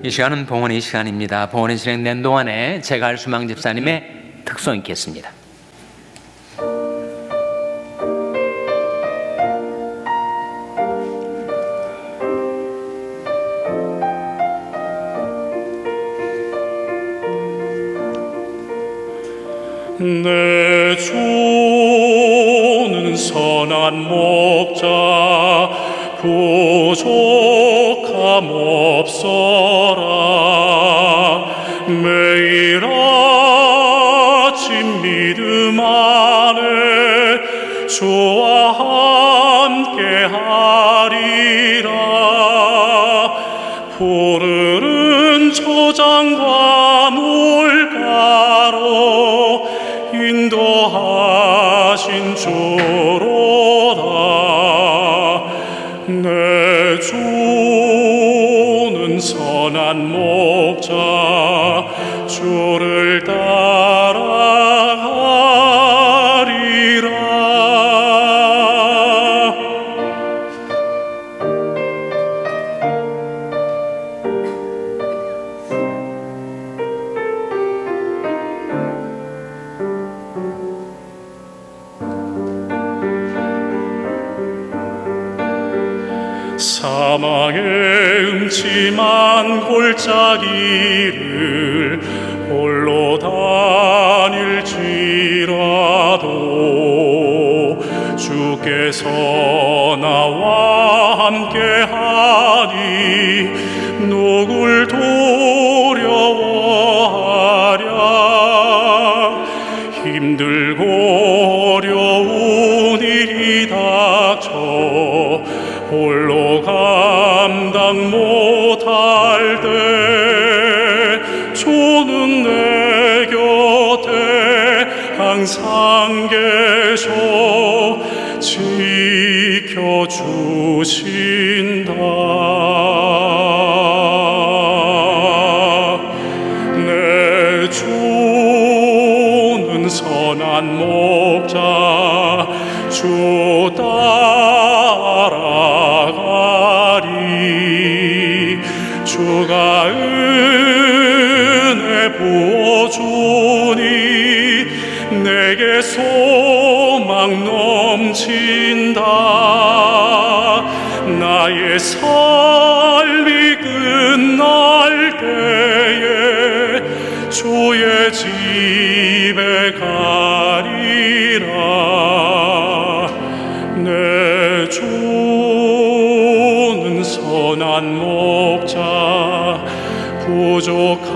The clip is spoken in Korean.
이 시간은 봉헌의 시간입니다. 봉헌이 진행된 동안에 제갈 수망 집사님의 특송 있겠습니다. 내 주는 선한 목자 부족함 없 어라. 매일 아침 믿음 안에 주와 함께 하리라. 푸르른 초장과 물가로 인도하신 주로다. 내 주 는 선한 목자 주를 사망의 음침한 골짜기를 홀로 다닐지라도 주께서 나와 함께하니 누굴 두려워하랴? 힘들고 어려운 일이 닥쳐 홀로 감당 못할 때 주는 내 곁에 항상 계셔 지켜주신다. 내 주는 선한 목자 주따 주가 은혜 부어주니 내게 소망 넘친다. 나의 삶이 끝날 때에 주의 집에 가리라. 내 주는 선한 부족함이